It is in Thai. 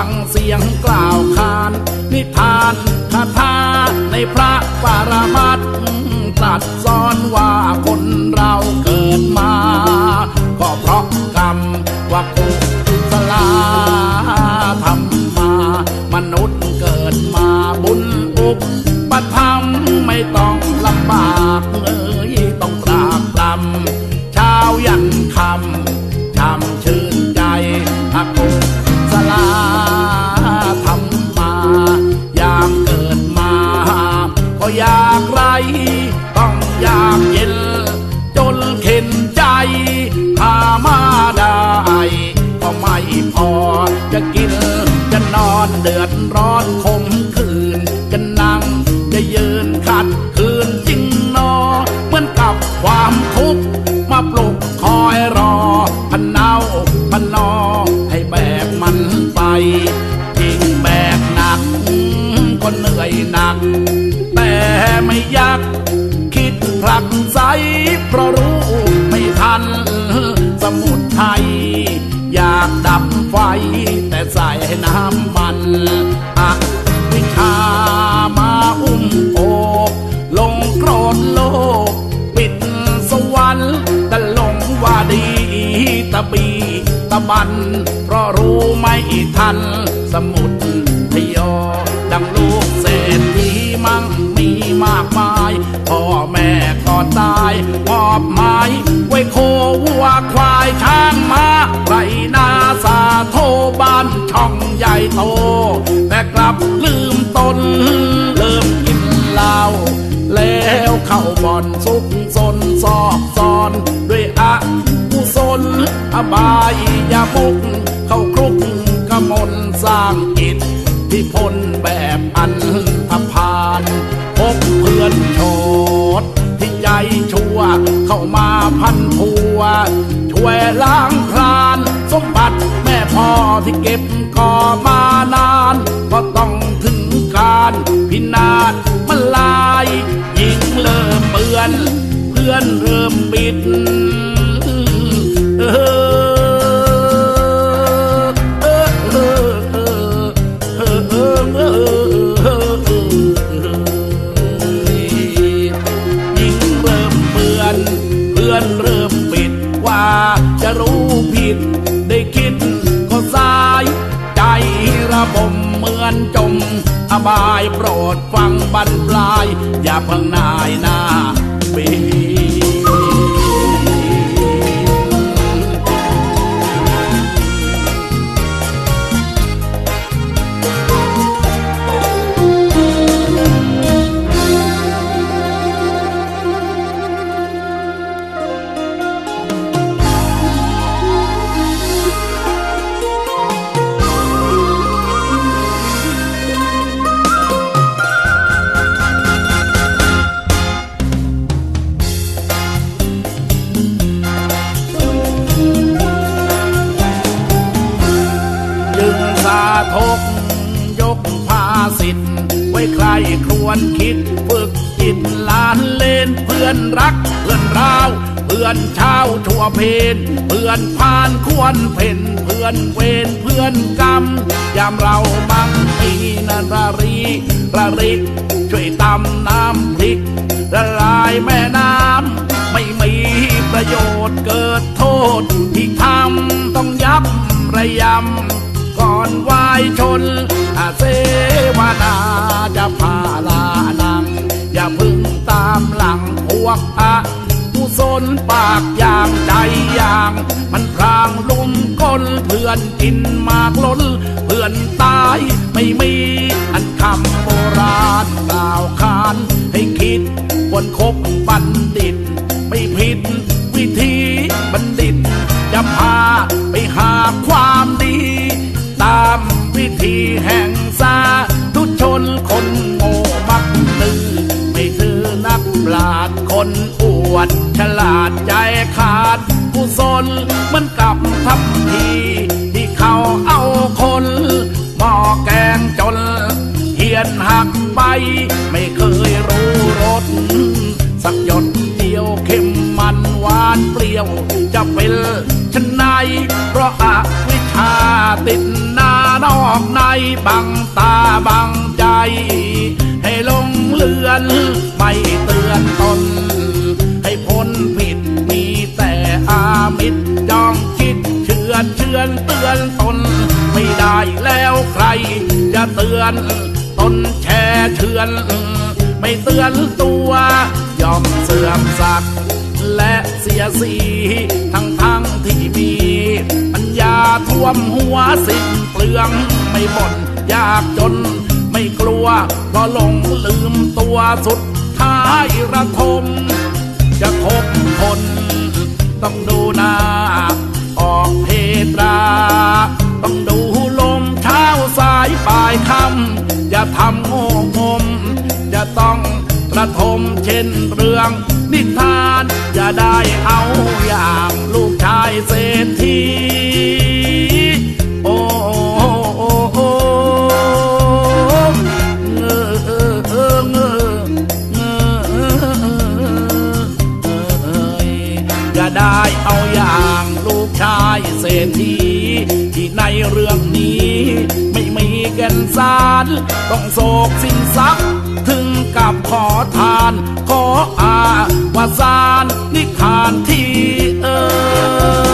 ังเสียงกล่าวขาน นิทานคาถาในพระปรมัตตรัสสอนว่าคนเราเกิดมา ก็เพราะกรรมว่ากุศลา คิดผลักไสเพราะรู้ไม่ทัน สมุดไทย อยากดับไฟ แต่ใส่น้ำมันอะวิชามาอุ้มโอบลงโกรธโลก ปิดสวรรค์แต่ลงว่าดีตะบีตะบัน เพราะรู้ไม่ทัน สมุดทยอดังลูก มีมากมาย พ่อแม่ก็ตายมอบหมายไว้โควัวควายช้างมาไรนาสาโทบ้านช่องใหญ่โต แต่กลับลืมตนเริ่มกินเหล้าแล้วเข้าบ่อนซุกซนซอกซอนด้วยอะกุศลอบายยามุกเข้าครุกกมลสร้างอิทธิพลแบบอัน ชั่ว เข้ามาพันผัว ช่วยล้างพราน สมบัติแม่พ่อที่เก็บก่อมานาน ก็ต้องถึงการพินาศมันลายยิงเลิ่มเปือน เพื่อนเริ่มปิดเออ บมเหมือนจม อบายโปรดฟังบรรปลาย อย่าเพังนายหน้าบี ไว้ใครควนคิดฝึกจิตหลานเลนเพื่อนรักเพื่อนราว เพื่อนเช้าทั่วเพนเพื่อนพานควรเพ่นเพื่อนเวรเพื่อนกรรมยามเรามั่งมีนรารีระริก ช่วยตำน้ำพริกละลายแม่น้ำไม่มีประโยชน์เกิดโทษที่ทำต้องยับระยำก่อนวายชนอาเส วนาจะพาลานัง อย่าพึ่งตามหลังพวกอะกุศลปากอย่างใจอย่าง มันพรางลุ่มก้นเพื่อนกินมากล้น เพื่อนตายไม่มีอันคำโบราณกล่าวขานให้คิดควรคบบัณฑิต ไม่ผิดวิธีบัณฑิตจะพา วดฉลาดใจขาดกุศลเหมือนกับทัพที ที่เขาเอาคนหม้อแกงจนเหียนหักไป ไม่เคยรู้รสสักหยดเดียวเค็มมันหวานเปรี้ยวจะเป็นชนไหนเพราะอวิชาติดหน้านอกในบังตาบังใจ ให้ลงเลือนไม่เตือนตน เตือน ตนแช่เชือน ไม่เตือนตัว ยอมเสื่อมศักดิ์และเสียสีทั้งทั้งที่มีปัญญาท่วมหัวสิ้นเปลืองไม่บ่นยากจน ไม่กลัวเพราะหลงลืมตัวสุดท้ายระทม จะคบคน ต้องดูหน้า ออกเพตรา ต้องดูายปลายค่ำอย่าทำโง่งมจะต้องกระทมเช่นเรื่องนิทานอย่าได้เอาอย่างลูกชายเศรษฐีโอ้โอ้โอ้เงอเออเออเออเออเออเอยอย่าได้เอาอย่างลูกชายเศรษฐีที่ในเรื่องนี้ไม่มี แก่นสารต้องโศกสิ้นซักถึงกับขอทาน ขออาวาสานนิทานที่เออ